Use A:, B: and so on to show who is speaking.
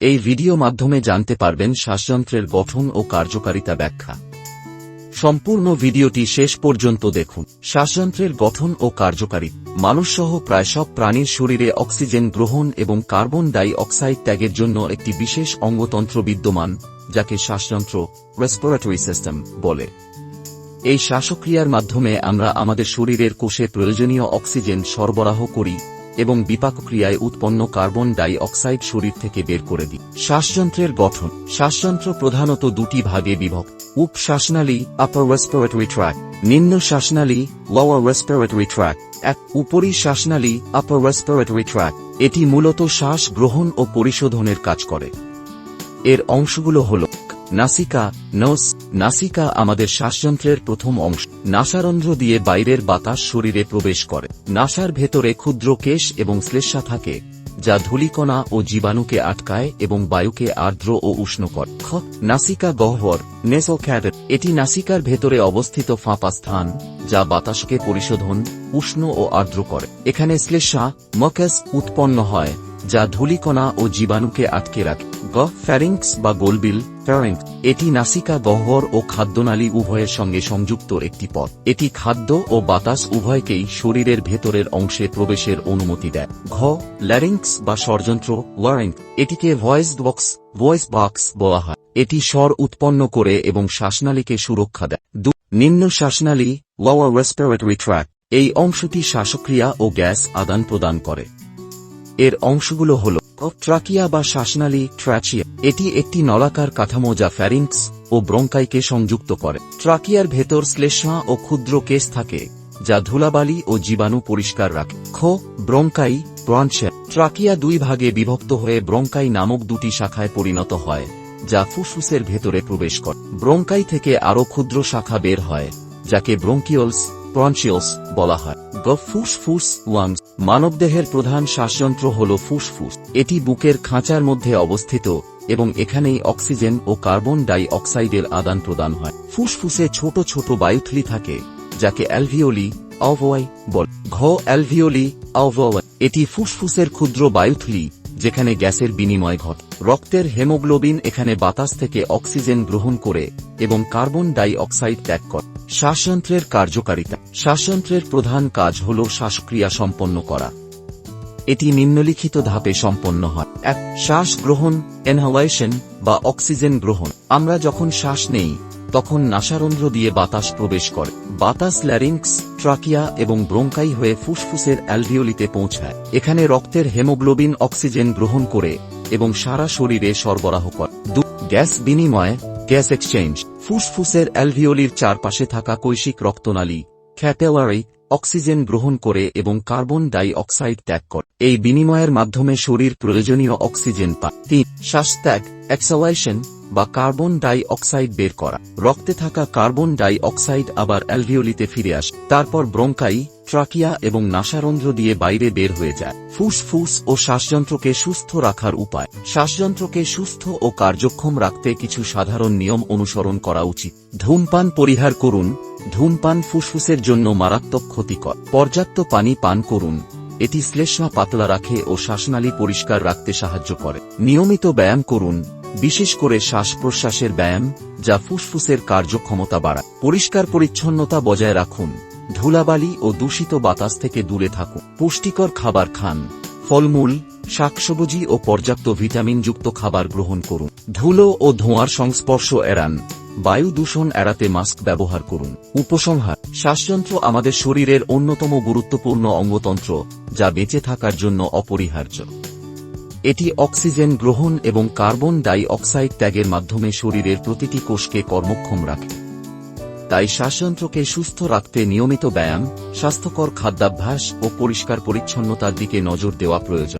A: এই ভিডিও মাধ্যমে জানতে পারবেন শ্বাসযন্ত্রের গঠন ও কার্যকারিতা ব্যাখ্যা। সম্পূর্ণ ভিডিওটি শেষ পর্যন্ত দেখুন। শ্বাসযন্ত্রের গঠন ও কার্যকারী মানুষসহ প্রায় সব প্রাণীর শরীরে অক্সিজেন গ্রহণ এবং কার্বন ডাই অক্সাইড ত্যাগের জন্য একটি বিশেষ অঙ্গতন্ত্র বিদ্যমান, যাকে শ্বাসযন্ত্র রেসপিরেটরি সিস্টেম বলে। এই শ্বাসক্রিয়ার মাধ্যমে আমরা আমাদের শরীরের কোষে প্রয়োজনীয় অক্সিজেন সরবরাহ করি এবং বিপাকক্রিয়ায় উৎপন্ন কার্বন ডাই অক্সাইড শরীর থেকে বের করে দিই। শ্বাসযন্ত্রের গঠন। শ্বাসযন্ত্র প্রধানত দুটি ভাগে বিভক্ত। উপ শ্বাসনালী আপার রেসপিরেটরি ট্র্যাক নিম্ন শ্বাসনালী লোয়ার রেসপিরেটরি ট্র্যাক এক উপরি শ্বাসনালী আপার রেসপিরেটরি ট্র্যাক এটি মূলত শ্বাস গ্রহণ ও পরিশোধনের কাজ করে। এর অংশগুলো হল নাসিকা, নস, নাসিকা আমাদের শ্বাসযন্ত্রের প্রথম অংশ। নাসারন্ধ্র দিয়ে বাইরের বাতাস শরীরে প্রবেশ করে। নাসার ভেতরে ক্ষুদ্র কেশ এবং শ্লেষ্মা থাকে, যা ধূলিকণা ও জীবাণুকে আটকায় এবং বায়ুকে আর্দ্র ও উষ্ণ করে। খ, নাসিকা গহ্বর নেসো ক্যাডেট এটি নাসিকার ভেতরে অবস্থিত ফাঁপা স্থান, যা বাতাসকে পরিশোধন, উষ্ণ ও আর্দ্র করে। এখানে শ্লেষ্মা মকেস উৎপন্ন হয়, যা ধূলিকণা ও জীবাণুকে আটকে রাখে। ফ্যারিংস বা গোলবিল ফ্যারিংস এটি নাসিকা, গহ্বর ও খাদ্যনালী উভয়ের সঙ্গে সংযুক্ত একটি পথ এটি খাদ্য ও বাতাস উভয়কেই শরীরের ভেতরের অংশে প্রবেশের অনুমতি দেয়। ঘ ল্যারিংস বা ষড়যন্ত্র ওয়ারিং এটিকে ভয়েস বক্স ভয়েস বক্স বলা হয়। এটি স্বর উৎপন্ন করে এবং শ্বাসনালীকে সুরক্ষা দেয়। দু, নিম্ন শ্বাসনালী লোয়ার রেসপিরেটরি ট্র্যাক এই অংশটি শ্বাসক্রিয়া ও গ্যাস আদান প্রদান করে। এর অংশগুলো হল ট্রাকিয়া বা শ্বাসনালী ট্র্যাচিয়া এটি একটি নলাকার কাঠামো যা ফ্যারিংস ও ব্রঙ্কাইকে সংযুক্ত করে। ট্রাকিয়ার ভেতর শ্লেষ্মা ও ক্ষুদ্র কেস থাকে, যা ধুলাবালি ও জীবাণু পরিষ্কার রাখে। খ, ব্রঙ্কাই ব্রঞ্চে ট্রাকিয়া দুই ভাগে বিভক্ত হয়ে ব্রঙ্কাই নামক দুটি শাখায় পরিণত হয়, যা ফুসফুসের ভেতরে প্রবেশ করে। ব্রঙ্কাই থেকে আরও ক্ষুদ্র শাখা বের হয়, যাকে ব্রঙ্কিওলস ব্রঞ্চিওলস বলা হয়। গ ফুসফুস লাংস মানবদেহের প্রধান শ্বাসযন্ত্র হল ফুসফুস এটি বুকের খাঁচার মধ্যে অবস্থিত এবং এখানেই অক্সিজেন ও কার্বন ডাই অক্সাইডের আদান প্রদান হয়। ফুসফুসে ছোট ছোট বায়ুথলি থাকে, যাকে অ্যালভিওলি অভয় বল। ঘ অ্যালভিওলি অভয় এটি ফুসফুসের ক্ষুদ্র বায়ুথলি, যেখানে গ্যাসের বিনিময় ঘট। রক্তের হেমোগ্লোবিন এখানে বাতাস থেকে অক্সিজেন গ্রহণ করে এবং কার্বন ডাই অক্সাইড ত্যাগ করে। শ্বাসযন্ত্রের কার্যকারিতা। শ্বাসযন্ত্রের প্রধান কাজ হল শ্বাসক্রিয়া সম্পন্ন করা। এটি নিম্নলিখিত ধাপে সম্পন্ন হয়। এক, শ্বাস গ্রহণ এনহালেশন বা অক্সিজেন গ্রহণ। আমরা যখন শ্বাস নেই, তখন নাসারন্ধ্র দিয়ে বাতাস প্রবেশ করে। বাতাস ল্যারিংস ট্রাকিয়া এবং ব্রঙ্কাই হয়ে ফুসফুসের অ্যালভিওলিতে পৌঁছায়। এখানে রক্তের হেমোগ্লোবিন অক্সিজেন গ্রহণ করে এবং সারা শরীরে সরবরাহ করে। দু, গ্যাস বিনিময়, গ্যাস এক্সচেঞ্জ। ফুসফুসের অ্যালভিওলির চারপাশে থাকা কৈশিক রক্তনালী ক্যাটেলারি অক্সিজেন গ্রহণ করে এবং কার্বন ডাই অক্সাইড ত্যাগ করে। এই বিনিময়ের মাধ্যমে শরীর প্রয়োজনীয় অক্সিজেন পায়। তিন শ্বাস ত্যাগ এক্সালাইশন বা কার্বন ডাই অক্সাইড বের করা। রক্তে থাকা কার্বন ডাই অক্সাইড আবার অ্যালভিওলিতে ফিরে আসে। তারপর ব্রঙ্কাই, ট্রাকিয়া এবং নাসারন্ধ্র দিয়ে বাইরে বের হয়ে যায়। ফুসফুস ও শ্বাসযন্ত্রকে সুস্থ রাখার উপায়। শ্বাসযন্ত্রকে সুস্থ ও কার্যক্ষম রাখতে কিছু সাধারণ নিয়ম অনুসরণ করা উচিত। ধূমপান পরিহার করুন। ধূমপান ফুসফুসের জন্য মারাত্মক ক্ষতিকর। পর্যাপ্ত পানি পান করুন। এটি শ্লেষ্মা পাতলা রাখে ও শ্বাসনালী পরিষ্কার রাখতে সাহায্য করে। নিয়মিত ব্যায়াম করুন। বিশেষ করে শ্বাস প্রশ্বাসের ব্যায়াম, যা ফুসফুসের কার্যক্ষমতা বাড়ায়। পরিষ্কার পরিচ্ছন্নতা বজায় রাখুন, ধুলাবালি ও দূষিত বাতাস থেকে দূরে থাকুন। পুষ্টিকর খাবার খান। ফলমূল, শাকসবজি ও পর্যাপ্ত ভিটামিনযুক্ত খাবার গ্রহণ করুন। ধুলো ও ধোঁয়ার সংস্পর্শ এড়ান। বায়ু দূষণ এড়াতে মাস্ক ব্যবহার করুন। উপসংহার, শ্বাসযন্ত্র আমাদের শরীরের অন্যতম গুরুত্বপূর্ণ অঙ্গতন্ত্র, যা বেঁচে থাকার জন্য অপরিহার্য। এটি অক্সিজেন গ্রহণ এবং কার্বন ডাই অক্সাইড ত্যাগের মাধ্যমে শরীরের প্রতিটি কোষকে কর্মক্ষম রাখে। তাই শ্বাসযন্ত্রকে সুস্থ রাখতে নিয়মিত ব্যায়াম, স্বাস্থ্যকর খাদ্যাভ্যাস ও পরিষ্কার পরিচ্ছন্নতার দিকে নজর দেওয়া প্রয়োজন।